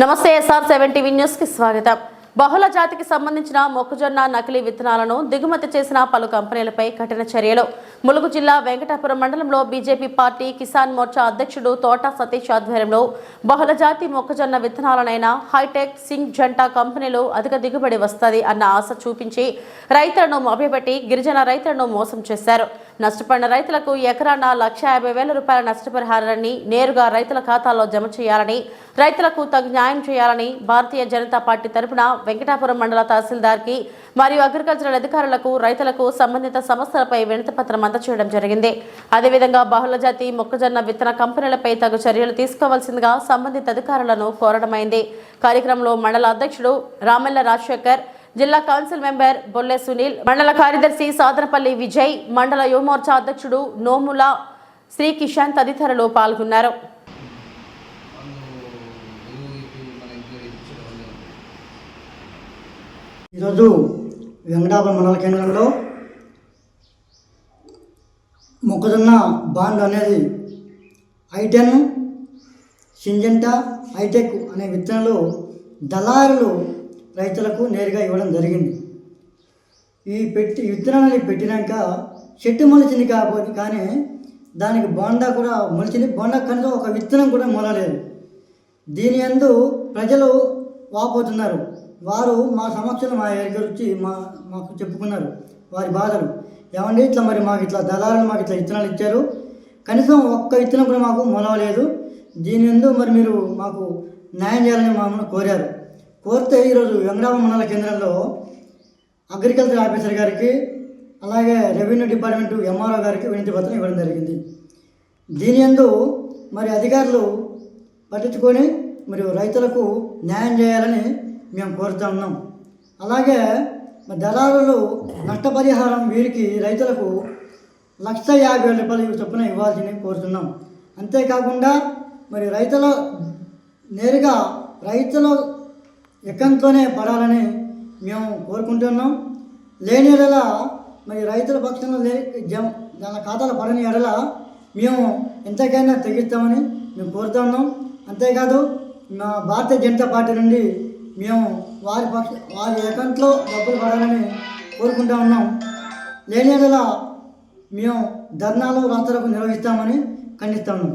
నమస్తే SR seven TV న్యూస్కి స్వాగతం. బహుళ జాతికి సంబంధించిన మొక్కజొన్న నకిలీ విత్తనాలను దిగుమతి చేసిన పలు కంపెనీలపై కఠిన చర్యలు. ములుగు జిల్లా వెంకటాపురం మండలంలో బీజేపీ పార్టీ కిసాన్ మోర్చా అధ్యక్షుడు తోట సతీష్ ఆధ్వర్యంలో బహుళ జాతి మొక్కజొన్న విత్తనాలనైన హైటెక్ సింగ్ జంటా కంపెనీలు అధిక దిగుబడి వస్తుంది అన్న ఆశ చూపించి రైతులను మభ్యపెట్టి గిరిజన రైతులను మోసం చేశారు. నష్టపడిన రైతులకు ఎకరాన లక్ష యాభై వేల రూపాయల నష్టపరిహారాన్ని నేరుగా రైతుల ఖాతాల్లో జమ చేయాలని రైతులకు తగు న్యాయం చేయాలని భారతీయ జనతా పార్టీ తరపున వెంకటాపురం మండల తహసీల్దార్కి మరియు అగ్రికల్చరల్ అధికారులకు రైతులకు సంబంధిత సమస్యలపై వినతిపత్రం అందచేయడం జరిగింది. అదేవిధంగా బహుళ జాతి మొక్కజొన్న విత్తన కంపెనీలపై తగు చర్యలు తీసుకోవాల్సిందిగా సంబంధిత అధికారులను కోరడమైంది. కార్యక్రమంలో మండల అధ్యక్షుడు రామెల్ల రాజశేఖర్ జిల్లా కౌన్సిల్ మెంబర్ బొల్లె సునీల్ మండల కార్యదర్శి సాదనపల్లి విజయ్ మండల యువమోర్చా అధ్యక్షుడు నోముల శ్రీ కిషన్ తదితరులు పాల్గొన్నారు. ఈరోజు వెంకటాపురం మండల కేంద్రంలో మొక్కజొన్న బాండ్ అనేది ఐటెన్ సింజంటా హైటెక్ అనే విత్తనాలు దళారులు రైతులకు నేరుగా ఇవ్వడం జరిగింది. ఈ పెట్టి విత్తనాలు పెట్టినాక చెట్టు మొలిచింది కాకపోతే కానీ దానికి బోండా కూడా మొలిచింది. బోండా కనీసం ఒక విత్తనం కూడా మొలలేదు. దీని యందు ప్రజలు వాపోతున్నారు. వారు మా సమక్షంలో మా దగ్గర వచ్చి మా మాకు చెప్పుకున్నారు. వారి బాధలు. ఏమండి ఇట్లా మరి మాకు ఇట్లా దళారులు మాకు ఇట్లా విత్తనాలు ఇచ్చారు. కనీసం ఒక్క విత్తనం కూడా మాకు మొలవలేదు. దీని ఎందు మరి మీరు మాకు న్యాయం చేయాలని మమ్మల్ని కోరారు. కోరితే ఈరోజు వెంగడామ మండల కేంద్రంలో అగ్రికల్చర్ ఆఫీసర్ గారికి అలాగే రెవెన్యూ డిపార్ట్మెంట్ ఎంఆర్ఓ గారికి వినతి పత్రం ఇవ్వడం జరిగింది. దీని ఎందు మరి అధికారులు పట్టించుకొని మరియు రైతులకు న్యాయం చేయాలని మేము కోరుతా ఉన్నాం. అలాగే దళారులు నష్టపరిహారం వీరికి రైతులకు లక్ష యాభై వేల రూపాయలు చొప్పున ఇవ్వాల్సింది కోరుతున్నాం. అంతేకాకుండా మరి రైతుల నేరుగా రైతుల ఎక్కంతోనే పడాలని మేము కోరుకుంటున్నాం. లేని ఎడల మరి రైతుల పక్షంలో లే జమ దాని ఖాతాలో పడని ఎడల మేము ఎంతకైనా తెగిస్తామని మేము కోరుతున్నాం అంతేకాదు మా భారతీయ జనతా పార్టీ నుండి మేము వారి పక్ష వారి అకౌంట్లో డబ్బులు పడాలని కోరుకుంటా ఉన్నాం. లేని ఎడల మేము ధర్నాలు రాత్రులకు నిర్వహిస్తామని ఖండిస్తాము